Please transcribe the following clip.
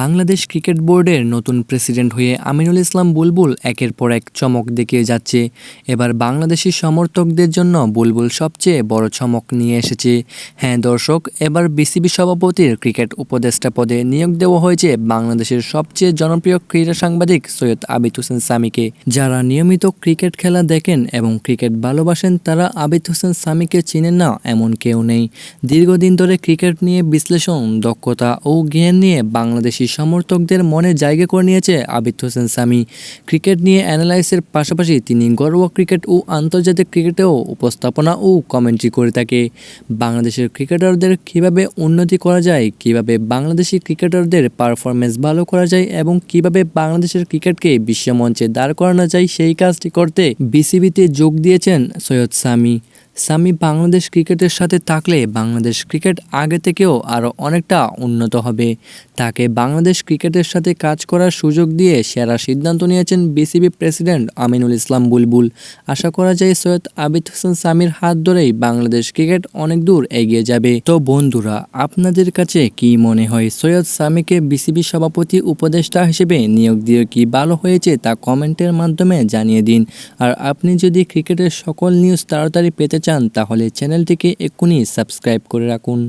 Bangladesh cricket বোর্ডের নতুন president হয়ে আমিনুল ইসলাম বুলবুল একের পর এক চমক দেখিয়ে যাচ্ছে। এবার বাংলাদেশি সমর্থকদের জন্য বুলবুল সবচেয়ে বড় চমক নিয়ে এসেছে। হ্যাঁ দর্শক, এবার বিসিবি সভাপতির ক্রিকেট উপদেষ্টা পদে নিয়োগ দেওয়া হয়েছে বাংলাদেশের সবচেয়ে জনপ্রিয় ক্রীড়া সাংবাদিক সৈয়দ আবিদ হোসেন সামিকে। যারা নিয়মিত ক্রিকেট খেলা দেখেন এবং ক্রিকেট ভালোবাসেন, তারা আবিদ হোসেন সামিকে চিনেন না এমন কেউ নেই। দীর্ঘদিন ধরে ক্রিকেট নিয়ে বিশ্লেষণ, দক্ষতা ও জ্ঞান নিয়ে বাংলাদেশি সমর্থকদের মনে জায়গা করে নিয়েছে আবিদ হোসেন সামি। ক্রিকেট নিয়ে অ্যানালাইসের পাশাপাশি তিনি ঘরোয়া ক্রিকেট ও আন্তর্জাতিক ক্রিকেটেও উপস্থাপনা ও কমেন্ট্রি করে থাকে। বাংলাদেশের ক্রিকেটারদের কীভাবে উন্নতি করা যায়, কীভাবে বাংলাদেশি ক্রিকেটারদের পারফরমেন্স ভালো করা যায় এবং কীভাবে বাংলাদেশের ক্রিকেটকে বিশ্বমঞ্চে দাঁড় করানো যায়, সেই কাজটি করতে বিসিবিতে যোগ দিয়েছেন সৈয়দ সামি। সামি বাংলাদেশ ক্রিকেটের সাথে থাকলে বাংলাদেশ ক্রিকেট আগে থেকেও আরও অনেকটা উন্নত হবে। তাকে বাংলাদেশ ক্রিকেটের সাথে কাজ করার সুযোগ দিয়ে সেরা সিদ্ধান্ত নিয়েছেন বিসিবি প্রেসিডেন্ট আমিনুল ইসলাম বুলবুল। আশা করা যায় সৈয়দ আবিদ হোসেন সামির হাত ধরেই বাংলাদেশ ক্রিকেট অনেক দূর এগিয়ে যাবে। তো বন্ধুরা, আপনাদের কাছে কি মনে হয়? সৈয়দ সামিকে বিসিবি সভাপতি উপদেষ্টা হিসেবে নিয়োগ দিয়ে কি ভালো হয়েছে তা কমেন্টের মাধ্যমে জানিয়ে দিন। আর আপনি যদি ক্রিকেটের সকল নিউজ তাড়াতাড়ি পেতে চান তাহলে চ্যানেলটিকে এক্ষুনি সাবস্ক্রাইব করে রাখুন।